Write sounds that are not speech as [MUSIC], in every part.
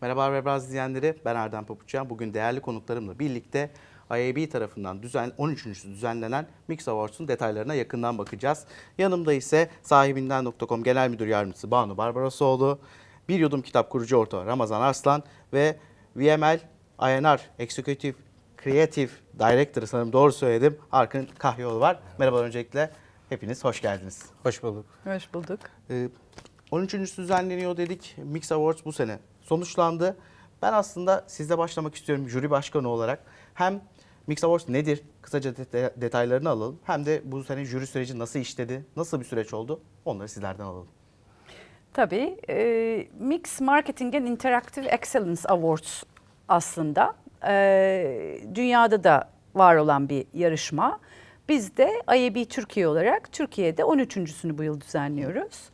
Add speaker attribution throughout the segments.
Speaker 1: Merhaba Webraz izleyenleri, ben Erdem Papuçyan. Bugün değerli konuklarımla birlikte IAB tarafından düzen, 13. düzenlenen Mix Awards'un detaylarına yakından bakacağız. Yanımda ise sahibinden.com Genel Müdür Yardımcısı Banu Barbarosoğlu, Bir Yudum Kitap kurucu ortağı Ramazan Arslan ve VML INR Executive Creative Director sanırım doğru söyledim. Arkın Kahyoğlu var. Merhaba öncelikle hepiniz hoş geldiniz.
Speaker 2: Hoş bulduk.
Speaker 3: Hoş bulduk.
Speaker 1: Ee, 13. düzenleniyor dedik. Mix Awards bu sene sonuçlandı. Ben aslında sizle başlamak istiyorum jüri başkanı olarak. Hem Mix Awards nedir? Kısaca deta- detaylarını alalım. Hem de bu sene jüri süreci nasıl işledi? Nasıl bir süreç oldu? Onları sizlerden alalım.
Speaker 3: Tabii e, Mix Marketing and Interactive Excellence Awards aslında e, dünyada da var olan bir yarışma. Biz de IAB Türkiye olarak Türkiye'de 13.sünü bu yıl düzenliyoruz.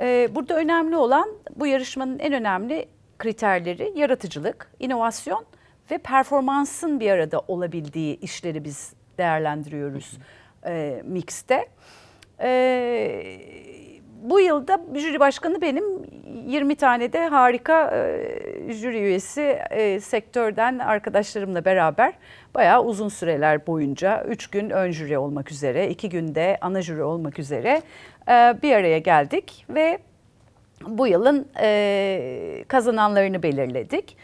Speaker 3: E, burada önemli olan bu yarışmanın en önemli kriterleri yaratıcılık, inovasyon ve performansın bir arada olabildiği işleri biz değerlendiriyoruz e, Mix'te. E, bu yılda jüri başkanı benim 20 tane de harika e, jüri üyesi e, sektörden arkadaşlarımla beraber bayağı uzun süreler boyunca 3 gün ön jüri olmak üzere 2 günde ana jüri olmak üzere e, bir araya geldik ve bu yılın e, kazananlarını belirledik.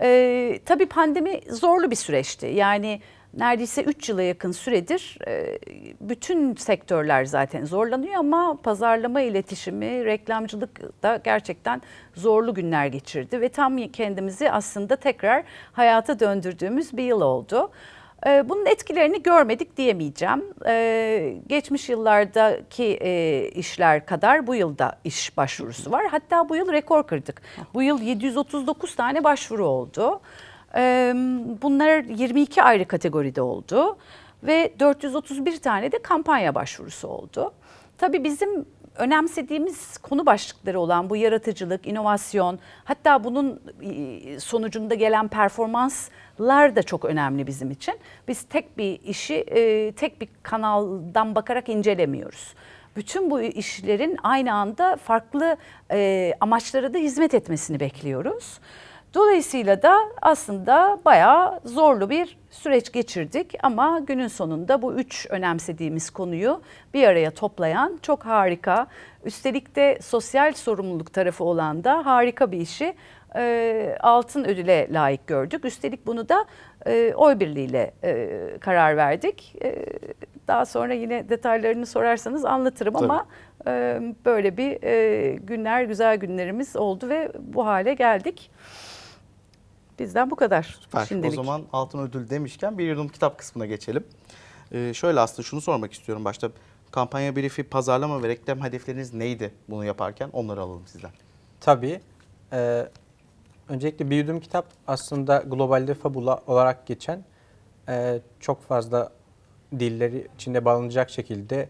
Speaker 3: E, tabii pandemi zorlu bir süreçti. Yani neredeyse 3 yıla yakın süredir e, bütün sektörler zaten zorlanıyor ama pazarlama iletişimi, reklamcılık da gerçekten zorlu günler geçirdi ve tam kendimizi aslında tekrar hayata döndürdüğümüz bir yıl oldu. Ee, Bunun etkilerini görmedik diyemeyeceğim. Ee, Geçmiş yıllardaki e, işler kadar bu yılda iş başvurusu var. Hatta bu yıl rekor kırdık. Bu yıl 739 tane başvuru oldu. Bunlar 22 ayrı kategoride oldu ve 431 tane de kampanya başvurusu oldu. Tabii bizim önemsediğimiz konu başlıkları olan bu yaratıcılık, inovasyon, hatta bunun sonucunda gelen performanslar da çok önemli bizim için. Biz tek bir işi e, tek bir kanaldan bakarak incelemiyoruz. Bütün bu işlerin aynı anda farklı e, amaçlara da hizmet etmesini bekliyoruz. Dolayısıyla da aslında bayağı zorlu bir süreç geçirdik ama günün sonunda bu üç önemsediğimiz konuyu bir araya toplayan çok harika, üstelik de sosyal sorumluluk tarafı olan da harika bir işi e, altın ödüle layık gördük. Üstelik bunu da e, oy birliğiyle e, karar verdik. E, daha sonra yine detaylarını sorarsanız anlatırım ama e, böyle bir e, günler, güzel günlerimiz oldu ve bu hale geldik. Bizden bu kadar
Speaker 1: Süper.
Speaker 3: şimdilik.
Speaker 1: O zaman altın ödül demişken bir yudum kitap kısmına geçelim. Ee, şöyle aslında şunu sormak istiyorum başta. Kampanya briefi, pazarlama ve reklam hedefleriniz neydi bunu yaparken? Onları alalım sizden.
Speaker 2: Tabii. e, öncelikle bir yudum kitap aslında globalde fabula olarak geçen e, çok fazla dilleri içinde bağlanacak şekilde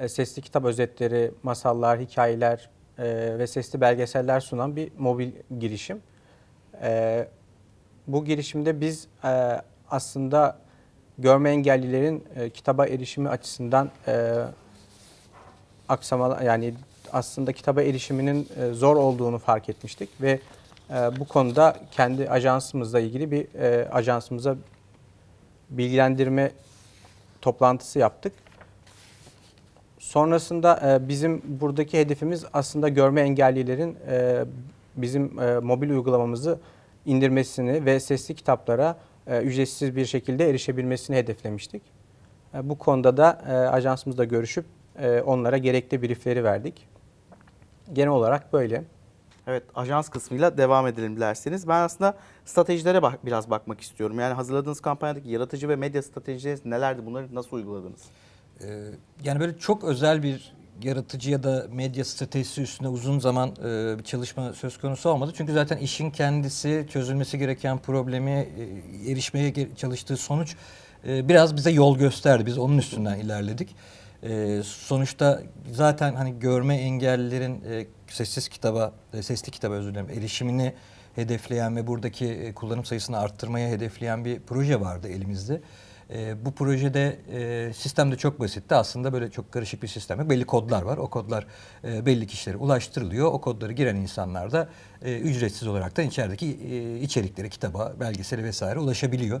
Speaker 2: e, sesli kitap özetleri, masallar, hikayeler e, ve sesli belgeseller sunan bir mobil girişim. E, bu girişimde biz e, aslında görme engellilerin e, kitaba erişimi açısından e, aksama yani aslında kitaba erişiminin e, zor olduğunu fark etmiştik ve e, bu konuda kendi ajansımızla ilgili bir e, ajansımıza bilgilendirme toplantısı yaptık. Sonrasında e, bizim buradaki hedefimiz aslında görme engellilerin e, bizim e, mobil uygulamamızı indirmesini ve sesli kitaplara e, ücretsiz bir şekilde erişebilmesini hedeflemiştik. E, bu konuda da e, ajansımızla görüşüp e, onlara gerekli briefleri verdik. Genel olarak böyle.
Speaker 1: Evet, ajans kısmıyla devam edelim dilerseniz. Ben aslında stratejilere bak, biraz bakmak istiyorum. Yani hazırladığınız kampanyadaki yaratıcı ve medya stratejileriniz nelerdi? Bunları nasıl uyguladınız?
Speaker 4: Ee, yani böyle çok özel bir yaratıcı ya da medya stratejisi üstüne uzun zaman e, bir çalışma söz konusu olmadı. Çünkü zaten işin kendisi çözülmesi gereken problemi e, erişmeye çalıştığı sonuç e, biraz bize yol gösterdi. Biz onun üstünden ilerledik. E, sonuçta zaten hani görme engellilerin e, sessiz kitaba, e, sesli kitaba özür dilerim, erişimini hedefleyen ve buradaki e, kullanım sayısını arttırmaya hedefleyen bir proje vardı elimizde. E, bu projede e, sistem de çok basitti. Aslında böyle çok karışık bir sistem yok. Belli kodlar var. O kodlar e, belli kişilere ulaştırılıyor. O kodları giren insanlar da e, ücretsiz olarak da içerideki e, içeriklere, kitaba, belgesele vesaire ulaşabiliyor.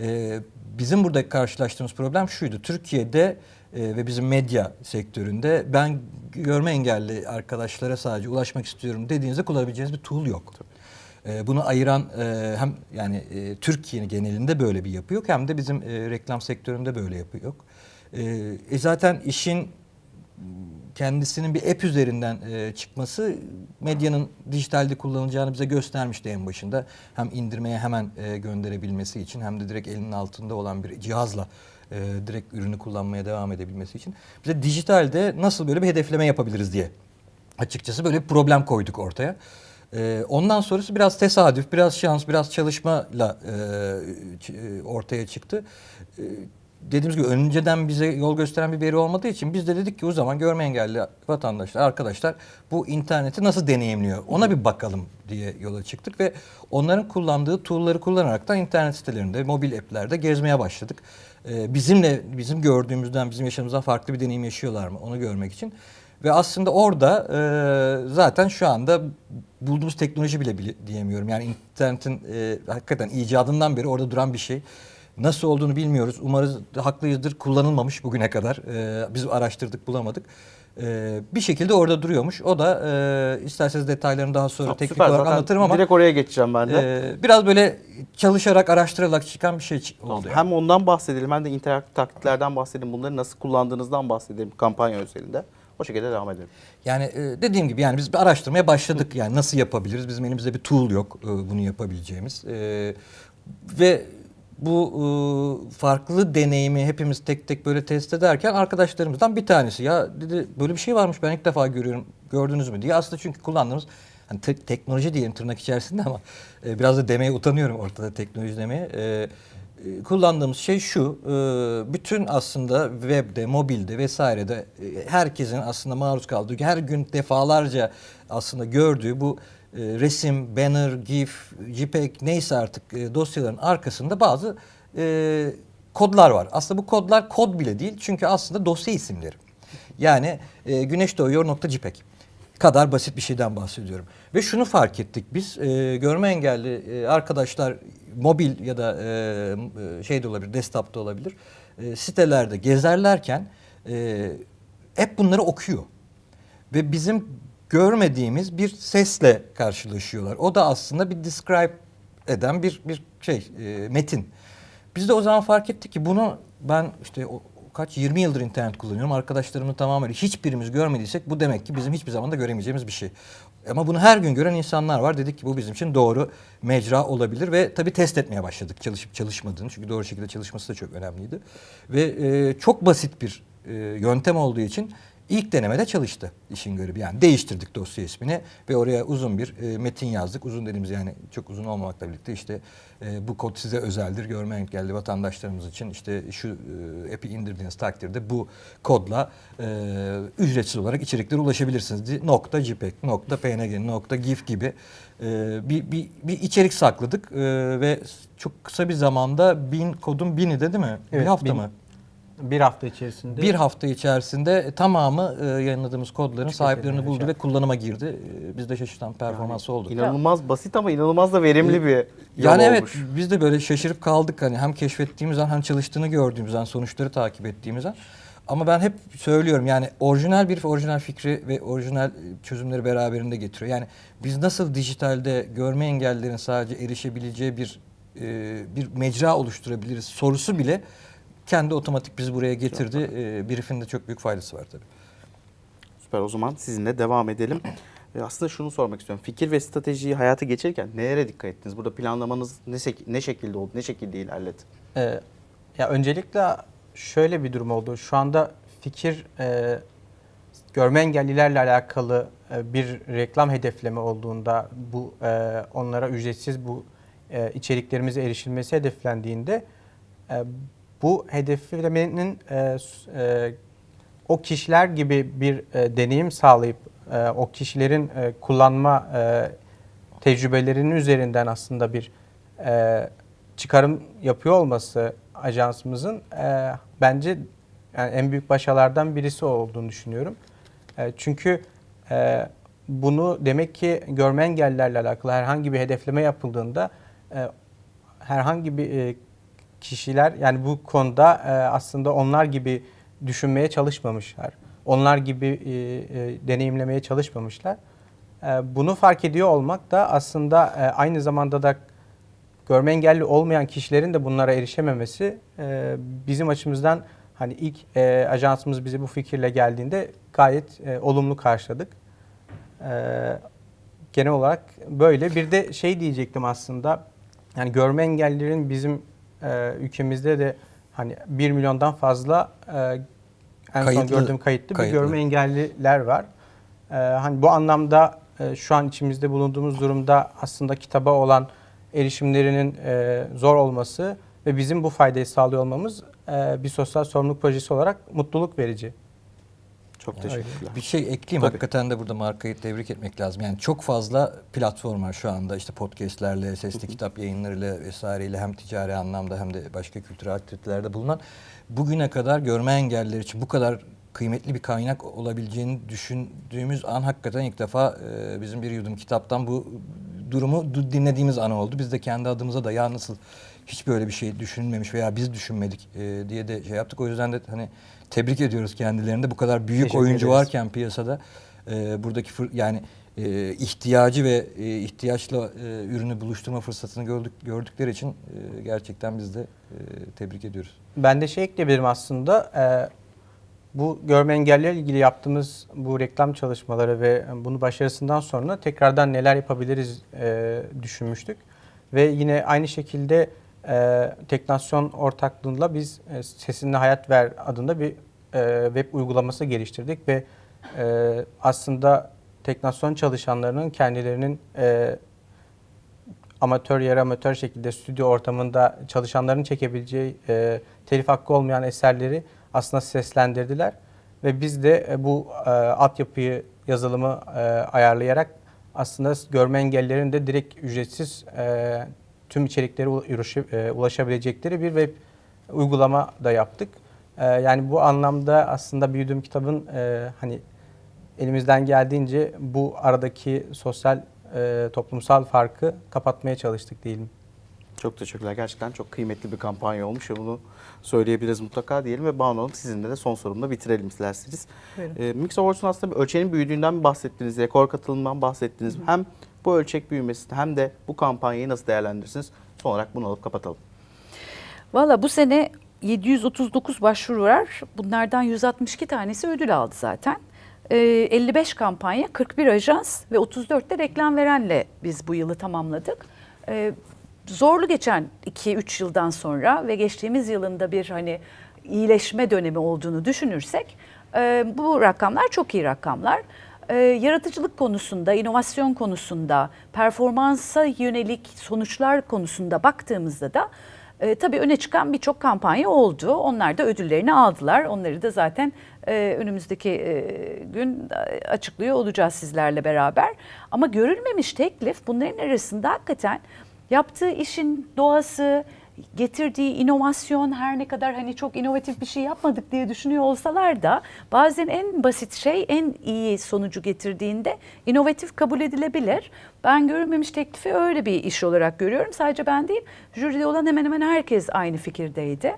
Speaker 4: E, bizim burada karşılaştığımız problem şuydu. Türkiye'de e, ve bizim medya sektöründe ben görme engelli arkadaşlara sadece ulaşmak istiyorum dediğinizde kullanabileceğiniz bir tool yok. E, bunu ayıran e, hem yani e, Türkiye'nin genelinde böyle bir yapı yok hem de bizim e, reklam sektöründe böyle yapı yok. E, e, zaten işin kendisinin bir app üzerinden çıkması medyanın dijitalde kullanılacağını bize göstermişti en başında. Hem indirmeye hemen gönderebilmesi için hem de direkt elinin altında olan bir cihazla direkt ürünü kullanmaya devam edebilmesi için. Bize dijitalde nasıl böyle bir hedefleme yapabiliriz diye açıkçası böyle bir problem koyduk ortaya. E, ondan sonrası biraz tesadüf, biraz şans, biraz çalışmayla e, e, ortaya çıktı. E, dediğimiz gibi önceden bize yol gösteren bir veri olmadığı için biz de dedik ki o zaman görme engelli vatandaşlar, arkadaşlar bu interneti nasıl deneyimliyor ona bir bakalım diye yola çıktık ve onların kullandığı tool'ları kullanarak da internet sitelerinde, mobil app'lerde gezmeye başladık. Ee, bizimle, bizim gördüğümüzden, bizim yaşamımızdan farklı bir deneyim yaşıyorlar mı onu görmek için. Ve aslında orada e, zaten şu anda bulduğumuz teknoloji bile, bile diyemiyorum. Yani internetin e, hakikaten icadından beri orada duran bir şey. Nasıl olduğunu bilmiyoruz. Umarız haklıyızdır. Kullanılmamış bugüne kadar. Ee, biz araştırdık bulamadık. Ee, bir şekilde orada duruyormuş. O da e, isterseniz detaylarını daha sonra
Speaker 1: Tamam,
Speaker 4: teknik
Speaker 1: süper.
Speaker 4: olarak anlatırım ama
Speaker 1: Direkt oraya geçeceğim ben de.
Speaker 4: e, biraz böyle çalışarak, araştırarak çıkan bir şey oldu. yani.
Speaker 1: Hem ondan bahsedelim hem de interaktif taktiklerden bahsedelim. Bunları nasıl kullandığınızdan bahsedelim kampanya özelinde. O şekilde devam edelim.
Speaker 4: Yani e, dediğim gibi yani biz bir araştırmaya başladık. Yani nasıl yapabiliriz? Bizim elimizde bir tool yok e, bunu yapabileceğimiz. E, ve bu farklı deneyimi hepimiz tek tek böyle test ederken arkadaşlarımızdan bir tanesi ya dedi böyle bir şey varmış ben ilk defa görüyorum gördünüz mü diye aslında çünkü kullandığımız hani te- teknoloji diyelim tırnak içerisinde ama biraz da demeye utanıyorum ortada teknoloji demeye. E, kullandığımız şey şu, e, bütün aslında webde, mobilde vesairede e, herkesin aslında maruz kaldığı, her gün defalarca aslında gördüğü bu e, resim, banner, gif, JPEG neyse artık e, dosyaların arkasında bazı e, kodlar var. Aslında bu kodlar kod bile değil çünkü aslında dosya isimleri. Yani e, güneş doğuyor nokta JPEG kadar basit bir şeyden bahsediyorum. Ve şunu fark ettik biz e, görme engelli e, arkadaşlar mobil ya da e, e, şey de olabilir desktop'ta olabilir e, sitelerde gezerlerken e, hep bunları okuyor. Ve bizim görmediğimiz bir sesle karşılaşıyorlar. O da aslında bir describe eden bir bir şey e, metin. Biz de o zaman fark ettik ki bunu ben işte o, kaç 20 yıldır internet kullanıyorum. Arkadaşlarımın tamamen hiçbirimiz görmediysek bu demek ki bizim hiçbir zaman da göremeyeceğimiz bir şey. Ama bunu her gün gören insanlar var. Dedik ki bu bizim için doğru mecra olabilir ve tabii test etmeye başladık çalışıp çalışmadığını. Çünkü doğru şekilde çalışması da çok önemliydi. Ve e, çok basit bir e, yöntem olduğu için ilk denemede çalıştı işin garibi. Yani değiştirdik dosya ismini ve oraya uzun bir e, metin yazdık. Uzun dediğimiz yani çok uzun olmamakla birlikte işte e, bu kod size özeldir. Görme engelli vatandaşlarımız için işte şu e, app'i indirdiğiniz takdirde bu kodla e, ücretsiz olarak içeriklere ulaşabilirsiniz. Nokta JPEG, nokta PNG, nokta GIF gibi e, bir, bir, bir içerik sakladık e, ve çok kısa bir zamanda bin kodun bini de değil mi? bir
Speaker 2: Evet,
Speaker 4: hafta
Speaker 2: bin-
Speaker 4: mı?
Speaker 2: Bir hafta içerisinde
Speaker 4: Bir hafta içerisinde tamamı e, yayınladığımız kodların sahiplerini
Speaker 2: edilmeye
Speaker 4: buldu
Speaker 2: şey-
Speaker 4: ve kullanıma girdi. E, bizde şaşırtan performansı oldu.
Speaker 1: İnanılmaz basit ama inanılmaz da verimli bir yol
Speaker 4: Yani evet
Speaker 1: olmuş.
Speaker 4: biz de böyle şaşırıp kaldık hani hem keşfettiğimiz an hem çalıştığını gördüğümüz an sonuçları takip ettiğimiz an. Ama ben hep söylüyorum yani orijinal bir orijinal fikri ve orijinal e, çözümleri beraberinde getiriyor. Yani biz nasıl dijitalde görme engellilerin sadece erişebileceği bir e, bir mecra oluşturabiliriz sorusu bile kendi otomatik bizi buraya getirdi. E, brief'in de çok büyük faydası var tabii.
Speaker 1: Süper o zaman sizinle devam edelim. [CLEARS THROAT] Aslında şunu sormak istiyorum. Fikir ve stratejiyi hayata geçirirken nelere dikkat ettiniz? Burada planlamanız ne, ne şekilde oldu, ne şekilde ilerledi?
Speaker 2: Ee, ya öncelikle şöyle bir durum oldu. Şu anda fikir e, görme engellilerle alakalı e, bir reklam hedefleme olduğunda bu e, onlara ücretsiz bu e, içeriklerimize erişilmesi hedeflendiğinde e, bu hedeflemenin e, e, o kişiler gibi bir e, deneyim sağlayıp e, o kişilerin e, kullanma e, tecrübelerinin üzerinden aslında bir e, çıkarım yapıyor olması ajansımızın e, bence yani en büyük başarılardan birisi olduğunu düşünüyorum. E, çünkü e, bunu demek ki görme engellilerle alakalı herhangi bir hedefleme yapıldığında e, herhangi bir e, kişiler yani bu konuda e, aslında onlar gibi düşünmeye çalışmamışlar. Onlar gibi e, e, deneyimlemeye çalışmamışlar. E, bunu fark ediyor olmak da aslında e, aynı zamanda da görme engelli olmayan kişilerin de bunlara erişememesi e, bizim açımızdan hani ilk e, ajansımız bize bu fikirle geldiğinde gayet e, olumlu karşıladık. E, genel olarak böyle. Bir de şey diyecektim aslında. Yani görme engellilerin bizim e, ülkemizde de hani 1 milyondan fazla e, en son
Speaker 4: Kayıtlı-
Speaker 2: gördüğüm kayıtlı,
Speaker 4: kayıtlı.
Speaker 2: bir görme engelliler var. E, hani bu anlamda e, şu an içimizde bulunduğumuz durumda aslında kitaba olan erişimlerinin e, zor olması ve bizim bu faydayı sağlıyor olmamız e, bir sosyal sorumluluk projesi olarak mutluluk verici.
Speaker 1: Çok teşekkürler.
Speaker 4: Bir şey ekleyeyim.
Speaker 1: Tabii.
Speaker 4: Hakikaten de burada markayı tebrik etmek lazım. Yani çok fazla platform var şu anda. İşte podcastlerle, sesli kitap yayınlarıyla vesaireyle hem ticari anlamda hem de başka kültürel aktivitelerde bulunan bugüne kadar görme engelliler için bu kadar kıymetli bir kaynak olabileceğini düşündüğümüz an hakikaten ilk defa e, bizim bir yudum kitaptan bu durumu du- dinlediğimiz an oldu. Biz de kendi adımıza da ya nasıl hiç böyle bir şey düşünülmemiş veya biz düşünmedik e, diye de şey yaptık. O yüzden de hani tebrik ediyoruz kendilerini de bu kadar büyük
Speaker 2: Teşekkür
Speaker 4: oyuncu
Speaker 2: ederiz.
Speaker 4: varken piyasada e, buradaki fır- yani e, ihtiyacı ve e, ihtiyaçla e, ürünü buluşturma fırsatını gördük gördükleri için e, gerçekten biz de e, tebrik ediyoruz.
Speaker 2: Ben de şey ekleyebilirim aslında. e, bu görme engellilerle ilgili yaptığımız bu reklam çalışmaları ve bunu başarısından sonra tekrardan neler yapabiliriz e, düşünmüştük. Ve yine aynı şekilde e, Teknasyon ortaklığıyla biz e, Sesinle Hayat Ver adında bir e, web uygulaması geliştirdik ve e, aslında Teknasyon çalışanlarının kendilerinin e, amatör yarı amatör şekilde stüdyo ortamında çalışanların çekebileceği e, telif hakkı olmayan eserleri aslında seslendirdiler. Ve biz de e, bu e, altyapıyı, yazılımı e, ayarlayarak aslında görme engellilerin de direkt ücretsiz e, tüm içeriklere e, ulaşabilecekleri bir web uygulama da yaptık. E, yani bu anlamda aslında Büyüdüğüm Kitabın e, hani elimizden geldiğince bu aradaki sosyal e, toplumsal farkı kapatmaya çalıştık diyelim.
Speaker 1: Çok teşekkürler. Gerçekten çok kıymetli bir kampanya olmuş ve bunu söyleyebiliriz mutlaka diyelim ve Banu Hanım sizinle de son sorumla bitirelim isterseniz.
Speaker 3: Buyurun.
Speaker 1: Ee, Mix Awards'un aslında bir ölçeğinin büyüdüğünden bahsettiniz, rekor katılımından bahsettiniz. Hem bu ölçek büyümesini hem de bu kampanyayı nasıl değerlendirirsiniz? Son olarak bunu alıp kapatalım.
Speaker 3: Valla bu sene 739 başvuru var. Bunlardan 162 tanesi ödül aldı zaten. Ee, 55 kampanya, 41 ajans ve 34 de reklam verenle biz bu yılı tamamladık. Ee, zorlu geçen 2-3 yıldan sonra ve geçtiğimiz yılında bir hani iyileşme dönemi olduğunu düşünürsek e, bu rakamlar çok iyi rakamlar. Ee, yaratıcılık konusunda, inovasyon konusunda, performansa yönelik sonuçlar konusunda baktığımızda da e, tabii öne çıkan birçok kampanya oldu. Onlar da ödüllerini aldılar. Onları da zaten e, önümüzdeki e, gün e, açıklıyor olacağız sizlerle beraber. Ama görülmemiş teklif bunların arasında hakikaten yaptığı işin doğası, getirdiği inovasyon her ne kadar hani çok inovatif bir şey yapmadık diye düşünüyor olsalar da bazen en basit şey en iyi sonucu getirdiğinde inovatif kabul edilebilir. Ben görülmemiş teklifi öyle bir iş olarak görüyorum. Sadece ben değil, jüride olan hemen hemen herkes aynı fikirdeydi.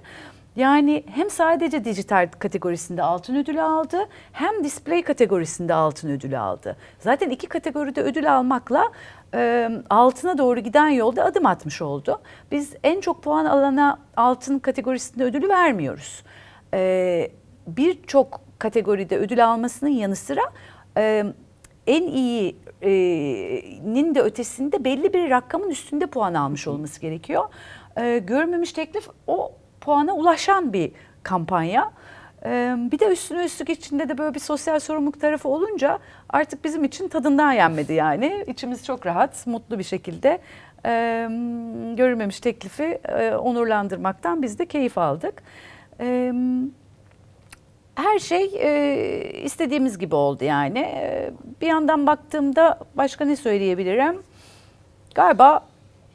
Speaker 3: Yani hem sadece dijital kategorisinde altın ödülü aldı hem display kategorisinde altın ödülü aldı. Zaten iki kategoride ödül almakla altına doğru giden yolda adım atmış oldu. Biz en çok puan alana altın kategorisinde ödülü vermiyoruz. E, Birçok kategoride ödül almasının yanı sıra e, en iyinin de ötesinde belli bir rakamın üstünde puan almış olması gerekiyor. E, görmemiş teklif o puana ulaşan bir kampanya. Bir de üstüne üstlük içinde de böyle bir sosyal sorumluluk tarafı olunca artık bizim için tadından yenmedi yani. İçimiz çok rahat, mutlu bir şekilde görülmemiş teklifi onurlandırmaktan biz de keyif aldık. Her şey istediğimiz gibi oldu yani. Bir yandan baktığımda başka ne söyleyebilirim? Galiba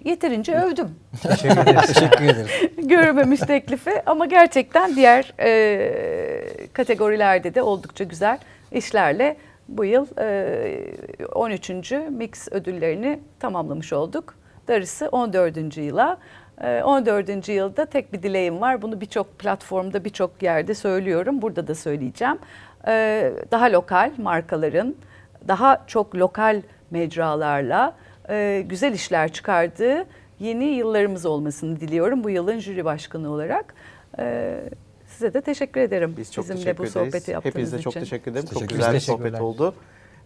Speaker 3: yeterince övdüm.
Speaker 2: Teşekkür ederiz.
Speaker 4: Teşekkür ederim. [LAUGHS]
Speaker 3: görmemiş teklifi ama gerçekten diğer e, kategorilerde de oldukça güzel işlerle bu yıl e, 13. Mix ödüllerini tamamlamış olduk. Darısı 14. yıla. E, 14. yılda tek bir dileğim var. Bunu birçok platformda, birçok yerde söylüyorum. Burada da söyleyeceğim. E, daha lokal markaların, daha çok lokal mecralarla e, güzel işler çıkardığı yeni yıllarımız olmasını diliyorum bu yılın jüri başkanı olarak. E, size de teşekkür ederim.
Speaker 1: Biz çok
Speaker 3: Bizimle
Speaker 1: teşekkür
Speaker 3: bu
Speaker 1: ederiz.
Speaker 3: sohbeti yaptığınız
Speaker 1: Hepinize
Speaker 3: için.
Speaker 1: çok teşekkür ederim. Çok
Speaker 4: Teşekkür
Speaker 1: güzel bir sohbet oldu.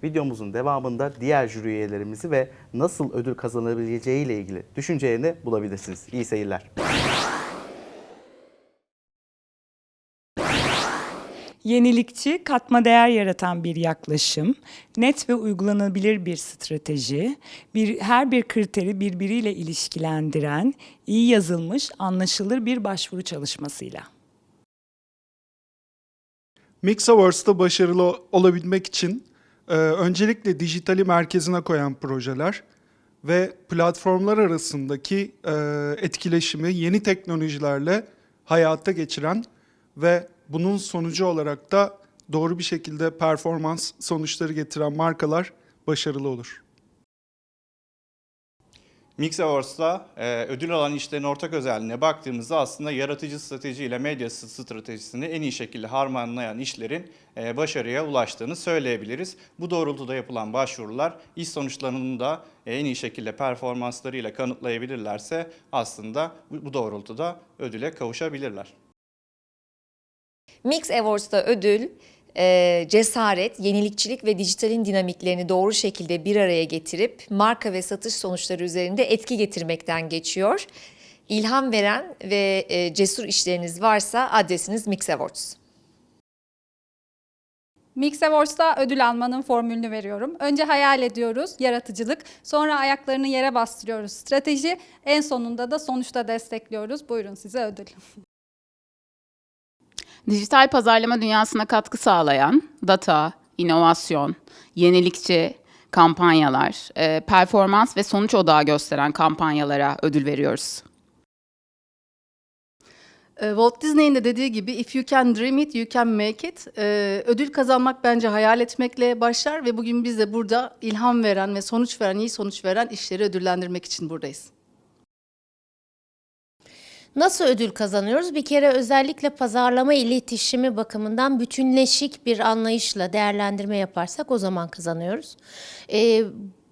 Speaker 1: Videomuzun devamında diğer jüri üyelerimizi ve nasıl ödül kazanabileceği ile ilgili düşüncelerini bulabilirsiniz. İyi seyirler.
Speaker 5: Yenilikçi, katma değer yaratan bir yaklaşım, net ve uygulanabilir bir strateji, bir her bir kriteri birbiriyle ilişkilendiren, iyi yazılmış, anlaşılır bir başvuru çalışmasıyla.
Speaker 6: Mix Awards'ta başarılı olabilmek için e, öncelikle dijitali merkezine koyan projeler ve platformlar arasındaki e, etkileşimi yeni teknolojilerle hayata geçiren ve bunun sonucu olarak da doğru bir şekilde performans sonuçları getiren markalar başarılı olur.
Speaker 7: Mix Awards'ta e, ödül alan işlerin ortak özelliğine baktığımızda aslında yaratıcı strateji ile medya stratejisini en iyi şekilde harmanlayan işlerin e, başarıya ulaştığını söyleyebiliriz. Bu doğrultuda yapılan başvurular iş sonuçlarını da en iyi şekilde performanslarıyla kanıtlayabilirlerse aslında bu doğrultuda ödüle kavuşabilirler.
Speaker 8: Mix Awards'ta ödül e, cesaret, yenilikçilik ve dijitalin dinamiklerini doğru şekilde bir araya getirip marka ve satış sonuçları üzerinde etki getirmekten geçiyor. İlham veren ve e, cesur işleriniz varsa adresiniz Mix Awards.
Speaker 9: Mix Awards'ta ödül almanın formülünü veriyorum. Önce hayal ediyoruz, yaratıcılık. Sonra ayaklarını yere bastırıyoruz, strateji. En sonunda da sonuçta destekliyoruz. Buyurun size ödül. [LAUGHS]
Speaker 10: Dijital pazarlama dünyasına katkı sağlayan data, inovasyon, yenilikçi kampanyalar, e, performans ve sonuç odağı gösteren kampanyalara ödül veriyoruz.
Speaker 11: E, Walt Disney'in de dediği gibi if you can dream it, you can make it. E, ödül kazanmak bence hayal etmekle başlar ve bugün biz de burada ilham veren ve sonuç veren, iyi sonuç veren işleri ödüllendirmek için buradayız.
Speaker 12: Nasıl ödül kazanıyoruz? Bir kere özellikle pazarlama iletişimi bakımından bütünleşik bir anlayışla değerlendirme yaparsak o zaman kazanıyoruz. Ee,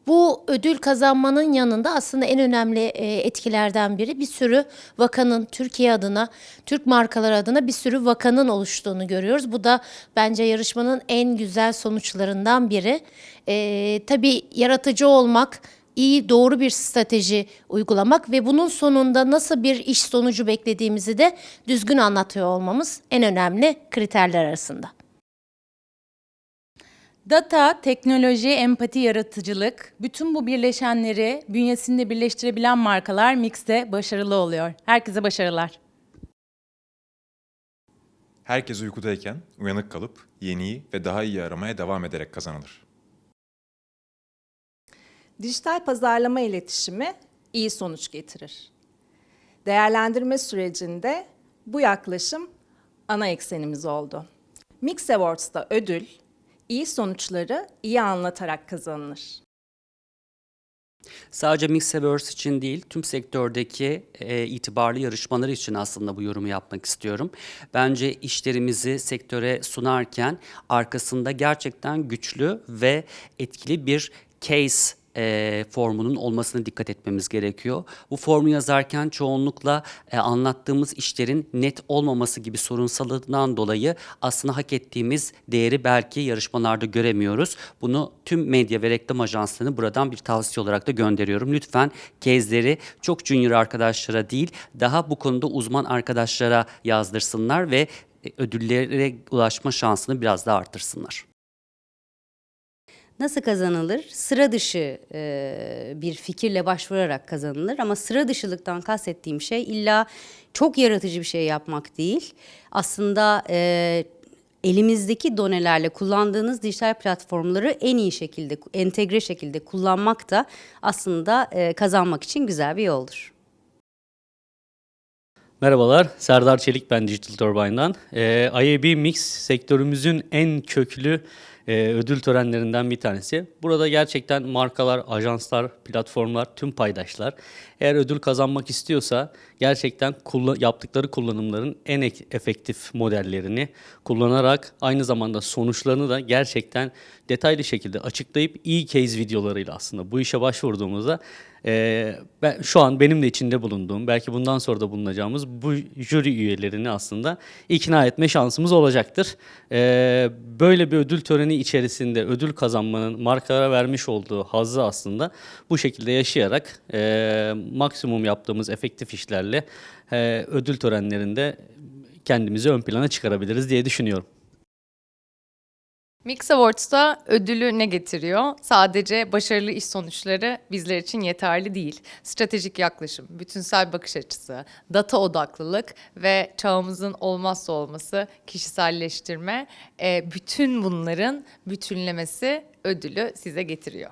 Speaker 12: bu ödül kazanmanın yanında aslında en önemli e, etkilerden biri bir sürü vakanın Türkiye adına, Türk markaları adına bir sürü vakanın oluştuğunu görüyoruz. Bu da bence yarışmanın en güzel sonuçlarından biri. Ee, tabii yaratıcı olmak, iyi doğru bir strateji uygulamak ve bunun sonunda nasıl bir iş sonucu beklediğimizi de düzgün anlatıyor olmamız en önemli kriterler arasında.
Speaker 13: Data, teknoloji, empati, yaratıcılık, bütün bu birleşenleri bünyesinde birleştirebilen markalar Mix'te başarılı oluyor. Herkese başarılar.
Speaker 14: Herkes uykudayken uyanık kalıp yeniyi ve daha iyi aramaya devam ederek kazanılır.
Speaker 15: Dijital pazarlama iletişimi iyi sonuç getirir. Değerlendirme sürecinde bu yaklaşım ana eksenimiz oldu. Mix Awards'ta ödül, iyi sonuçları iyi anlatarak kazanılır.
Speaker 16: Sadece Mixaverse için değil, tüm sektördeki e, itibarlı yarışmalar için aslında bu yorumu yapmak istiyorum. Bence işlerimizi sektöre sunarken arkasında gerçekten güçlü ve etkili bir case e, formunun olmasına dikkat etmemiz gerekiyor. Bu formu yazarken çoğunlukla e, anlattığımız işlerin net olmaması gibi sorunsalından dolayı aslında hak ettiğimiz değeri belki yarışmalarda göremiyoruz. Bunu tüm medya ve reklam ajanslarını buradan bir tavsiye olarak da gönderiyorum. Lütfen kezleri çok junior arkadaşlara değil, daha bu konuda uzman arkadaşlara yazdırsınlar ve ödüllere ulaşma şansını biraz daha artırsınlar.
Speaker 17: Nasıl kazanılır? Sıra dışı e, bir fikirle başvurarak kazanılır ama sıra dışılıktan kastettiğim şey illa çok yaratıcı bir şey yapmak değil. Aslında e, elimizdeki donelerle kullandığınız dijital platformları en iyi şekilde, entegre şekilde kullanmak da aslında e, kazanmak için güzel bir yoldur.
Speaker 18: Merhabalar, Serdar Çelik ben Digital Turbine'dan. Ee, IAB Mix sektörümüzün en köklü e, ödül törenlerinden bir tanesi. Burada gerçekten markalar, ajanslar, platformlar, tüm paydaşlar eğer ödül kazanmak istiyorsa gerçekten yaptıkları kullanımların en ek- efektif modellerini kullanarak aynı zamanda sonuçlarını da gerçekten detaylı şekilde açıklayıp iyi case videolarıyla aslında bu işe başvurduğumuzda ee, ben şu an benim de içinde bulunduğum, belki bundan sonra da bulunacağımız bu jüri üyelerini aslında ikna etme şansımız olacaktır. Ee, böyle bir ödül töreni içerisinde ödül kazanmanın markalara vermiş olduğu hazzı aslında bu şekilde yaşayarak e, maksimum yaptığımız efektif işlerle e, ödül törenlerinde kendimizi ön plana çıkarabiliriz diye düşünüyorum.
Speaker 19: Mix Awards'ta ödülü ne getiriyor? Sadece başarılı iş sonuçları bizler için yeterli değil. Stratejik yaklaşım, bütünsel bakış açısı, data odaklılık ve çağımızın olmazsa olması kişiselleştirme, e, bütün bunların bütünlemesi ödülü size getiriyor.